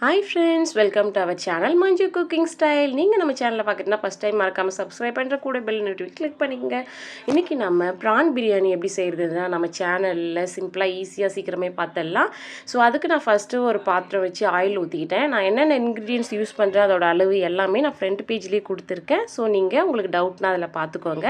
Hi friends welcome to our channel Manju cooking style நீங்கள் நம்ம சேனலில் பார்க்குறீங்கன்னா ஃபஸ்ட் டைம் மறக்காமல் சப்ஸ்கிரைப் பண்ணுற கூட பெல் நோட்டிஃபிக் கிளிக் பண்ணிக்கங்க. இன்றைக்கி நம்ம ப்ரான் பிரியாணி எப்படி செய்கிறதுனா நம்ம சேனலில் சிம்பிளாக ஈஸியாக சீக்கிரமே பார்த்துடலாம். ஸோ அதுக்கு நான் ஃபஸ்ட்டு ஒரு பாத்திரம் வச்சு ஆயில் ஊற்றிக்கிட்டேன் நான் என்னென்ன இன்க்ரீடியன்ஸ் யூஸ் பண்ணுறேன் அதோட அளவு எல்லாமே நான் ஃப்ரண்ட் பேஜ்லேயே கொடுத்துருக்கேன். ஸோ நீங்கள் உங்களுக்கு டவுட்னா அதில் பார்த்துக்கோங்க.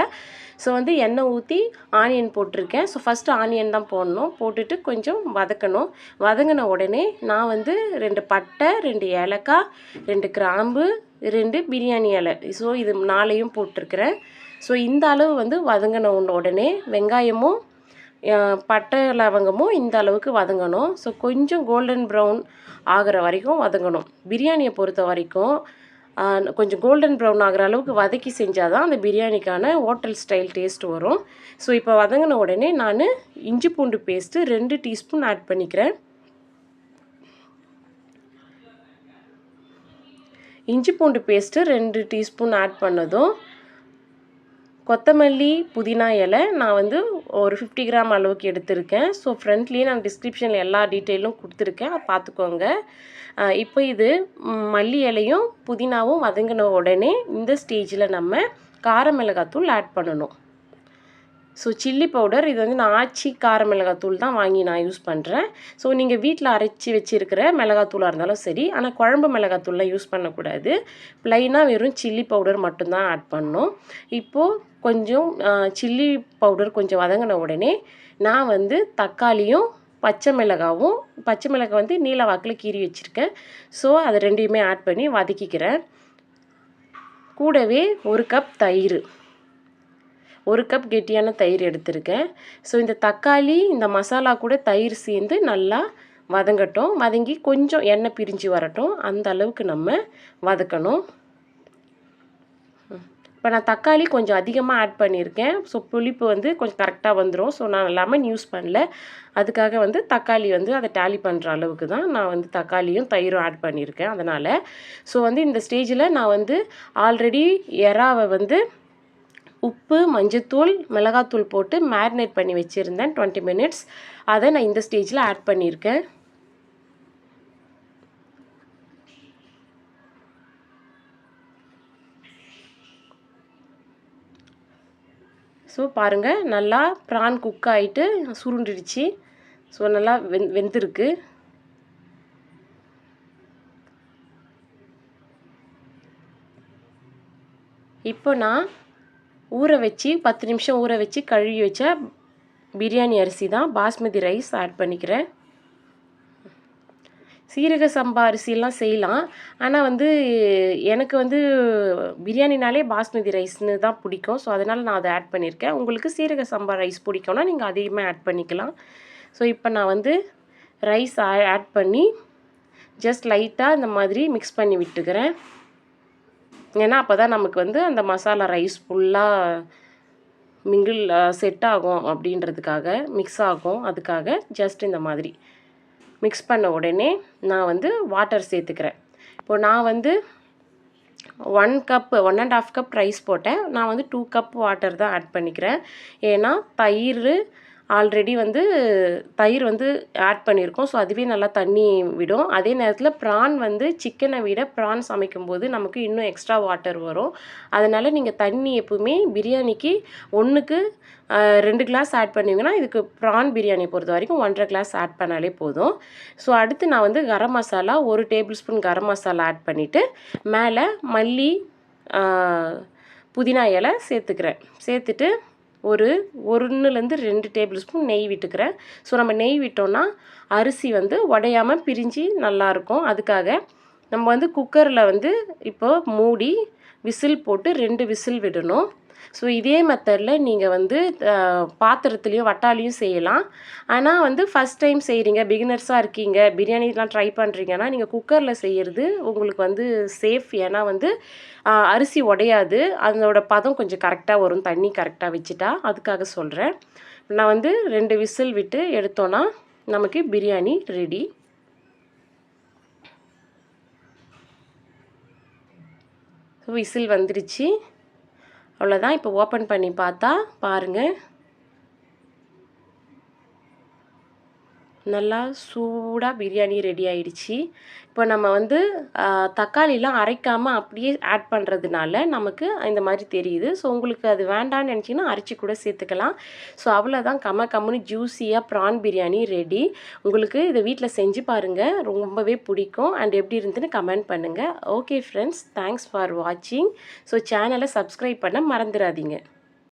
ஸோ வந்து எண்ணெய் ஊற்றி ஆனியன் போட்டிருக்கேன். ஸோ ஃபஸ்ட்டு ஆனியன் தான் போடணும். போட்டுட்டு கொஞ்சம் வதக்கணும். வதங்கின உடனே நான் வந்து ரெண்டு பட் பட்டை ரெண்டு ஏலக்காய் ரெண்டு கிராம்பு ரெண்டு பிரியாணி இலை. ஸோ இது நாளையும் போட்டிருக்கிறேன். ஸோ இந்த அளவு வந்து வதங்கின உடனே வெங்காயமும் பட்டை லவங்கமும் இந்த அளவுக்கு வதங்கணும். ஸோ கொஞ்சம் கோல்டன் ப்ரௌன் ஆகிற வரைக்கும் வதங்கணும். பிரியாணியை பொறுத்த வரைக்கும் கொஞ்சம் கோல்டன் ப்ரௌன் ஆகிற அளவுக்கு வதக்கி செஞ்சால் தான் அந்த பிரியாணிக்கான ஹோட்டல் ஸ்டைல் டேஸ்ட் வரும். ஸோ இப்போ வதங்கின உடனே நான் இஞ்சி பூண்டு பேஸ்ட்டு ரெண்டு டீஸ்பூன் ஆட் பண்ணிக்கிறேன். இஞ்சி பூண்டு பேஸ்ட்டு ரெண்டு டீஸ்பூன் ஆட் பண்ணதும் கொத்தமல்லி புதினா இலை நான் வந்து ஒரு ஃபிஃப்டி கிராம் அளவுக்கு எடுத்திருக்கேன். ஸோ ஃப்ரண்ட்லேயே நான் டிஸ்கிரிப்ஷனில் எல்லா டீட்டெயிலும் கொடுத்துருக்கேன். அதை பார்த்துக்கோங்க இப்போ இது மல்லி இலையும் புதினாவும் வதங்கின உடனே இந்த ஸ்டேஜில் நம்ம கார மிளகாத்தூள் ஆட் பண்ணணும். ஸோ சில்லி பவுடர் இது வந்து நான் ஆச்சி கார மிளகாத்தூள் தான் வாங்கி நான் யூஸ் பண்ணுறேன் ஸோ நீங்கள் வீட்டில் அரைச்சி வச்சுருக்கிற மிளகாத்தூளாக இருந்தாலும் சரி ஆனால் குழம்பு மிளகாத்தூள்லாம் யூஸ் பண்ணக்கூடாது. ப்ளைனாக வெறும் சில்லி பவுடர் மட்டும்தான் ஆட் பண்ணணும் இப்போது கொஞ்சம் சில்லி பவுடர் கொஞ்சம் வதங்கின உடனே நான் வந்து தக்காளியும் பச்சை மிளகாவும் பச்சை மிளகாய் வந்து நீல வாக்கில் கீறி வச்சுருக்கேன். ஸோ அதை ரெண்டையுமே ஆட் பண்ணி வதக்கிக்கிறேன். கூடவே ஒரு கப் தயிர். ஒரு கப் கெட்டியான தயிர் எடுத்திருக்கேன். ஸோ இந்த தக்காளி இந்த மசாலா கூட தயிர் சேர்ந்து நல்லா வதங்கட்டும். வதங்கி கொஞ்சம் எண்ணெய் பிரிஞ்சு வரட்டும். அந்த அளவுக்கு நம்ம வதக்கணும். இப்போ நான் தக்காளி கொஞ்சம் அதிகமாக ஆட் பண்ணியிருக்கேன். ஸோ புளிப்பு வந்து கொஞ்சம் கரெக்டாக வந்துடும் ஸோ நான் லெமன் யூஸ் பண்ணல. அதுக்காக வந்து தக்காளி வந்து அதை டேலி பண்ணுற அளவுக்கு தான் நான் வந்து தக்காளியும் தயிரும் ஆட் பண்ணியிருக்கேன். அதனால் ஸோ வந்து இந்த ஸ்டேஜில் நான் வந்து ஆல்ரெடி எறாவை வந்து உப்பு மஞ்சத்தூள் மிளகாத்தூள் போட்டு மேரினேட் பண்ணி வச்சுருந்தேன். டுவெண்ட்டி மினிட்ஸ் அதை நான் இந்த ஸ்டேஜில் ஆட் பண்ணியிருக்கேன். ஸோ பாருங்கள் நல்லா ப்ரான் குக் ஆகிட்டு சுருண்டுடுச்சு. ஸோ நல்லா வெந் வெந்திருக்கு. இப்போ நான் ஊற வச்சு பத்து நிமிஷம் ஊற வச்சு கழுவி வச்ச பிரியாணி அரிசி தான். பாஸ்மதி ரைஸ் ஆட் பண்ணிக்கிறேன். சீரக சம்பா அரிசியெல்லாம் செய்யலாம். ஆனால் வந்து எனக்கு வந்து பிரியாணினாலே பாஸ்மதி ரைஸ்னு தான் பிடிக்கும். ஸோ அதனால் நான் அதை ஆட் பண்ணியிருக்கேன். உங்களுக்கு சீரக சம்பா ரைஸ் பிடிக்கும்னா நீங்கள் அதையுமே ஆட் பண்ணிக்கலாம். ஸோ இப்போ நான் வந்து ரைஸ் ஆட் பண்ணி ஜஸ்ட் லைட்டாக இந்த மாதிரி மிக்ஸ் பண்ணி விட்டுக்கிறேன். ஏன்னா அப்போ தான் நமக்கு வந்து அந்த மசாலா ரைஸ் ஃபுல்லாக மிங்கிள் செட் ஆகும் அப்படின்றதுக்காக மிக்ஸ் ஆகும். அதுக்காக ஜஸ்ட் இந்த மாதிரி. மிக்ஸ் பண்ண உடனே நான் வந்து வாட்டர் சேர்த்துக்கிறேன். இப்போது நான் வந்து one cup one and half cup rice போட்டேன். நான் வந்து டூ கப் வாட்டர் தான் ஆட் பண்ணிக்கிறேன். ஏன்னா தயிர் ஆல்ரெடி வந்து தயிர் வந்து ஆட் பண்ணியிருக்கோம். ஸோ அதுவே நல்லா தண்ணி விடும். அதே நேரத்தில் ப்ரான் வந்து சிக்கனை விட ப்ரான் சமைக்கும்போது நமக்கு இன்னும் எக்ஸ்ட்ரா வாட்டர் வரும். அதனால் நீங்கள் தண்ணி எப்பவுமே பிரியாணிக்கு ஒன்றுக்கு ரெண்டு கிளாஸ் ஆட் பண்ணுவீங்கன்னா இதுக்கு ப்ரான் பிரியாணி பொறுத்த வரைக்கும் ஒன்றரை கிளாஸ் ஆட் பண்ணாலே போதும். ஸோ அடுத்து நான் வந்து கரம் மசாலா ஒரு tablespoon garam masala add பண்ணிவிட்டு மேலே மல்லி புதினா இலை சேர்த்துக்கிறேன். சேர்த்துட்டு ஒரு ஒன்றுலேருந்து ரெண்டு டேபிள் ஸ்பூன் நெய் விட்டுக்கிறேன். ஸோ நம்ம நெய் விட்டோம்னா அரிசி வந்து உடையாமல் பிரிஞ்சு நல்லாயிருக்கும் அதுக்காக நம்ம வந்து குக்கரில் வந்து இப்போது மூடி விசில் போட்டு ரெண்டு விசில் விடணும். ஸோ இதே மெத்தடில் நீங்கள் வந்து பாத்திரத்துலேயும் வட்டாலையும் செய்யலாம். ஆனால் வந்து ஃபஸ்ட் டைம் செய்கிறீங்க பிகினர்ஸாக இருக்கீங்க பிரியாணிலாம் ட்ரை பண்ணுறீங்கன்னா நீங்கள் குக்கரில் செய்கிறது உங்களுக்கு வந்து சேஃப் ஏன்னா வந்து அரிசி உடையாது. அதோட பதம் கொஞ்சம் கரெக்டாக வரும். தண்ணி கரெக்டாக வச்சுட்டா அதுக்காக சொல்கிறேன் நான் வந்து ரெண்டு விசில் விட்டு எடுத்தோன்னா நமக்கு பிரியாணி ரெடி விசில் வந்துருச்சு. அவ்வளோதான் இப்போ ஓப்பன் பண்ணி பார்த்தா பாருங்கள் நல்லா சூடாக பிரியாணி ரெடி ஆயிடுச்சு. இப்போ நம்ம வந்து தக்காளிலாம் அரைக்காமல் அப்படியே ஆட் பண்ணுறதுனால நமக்கு இந்த மாதிரி தெரியுது. ஸோ உங்களுக்கு அது வேண்டாம்னு நினச்சிங்கன்னா அரைச்சி கூட சேர்த்துக்கலாம். ஸோ அவ்வளோதான் கம்ம கம்முன்னு ஜூஸியாக ப்ரான் பிரியாணி ரெடி உங்களுக்கு இதை வீட்டில் செஞ்சு பாருங்கள் ரொம்பவே பிடிக்கும். அண்ட் எப்படி இருந்துன்னு கமெண்ட் பண்ணுங்கள் ஓகே ஃப்ரெண்ட்ஸ் தேங்க்ஸ் ஃபார் வாட்சிங் ஸோ சேனலை சப்ஸ்கிரைப் பண்ண மறந்துடாதீங்க.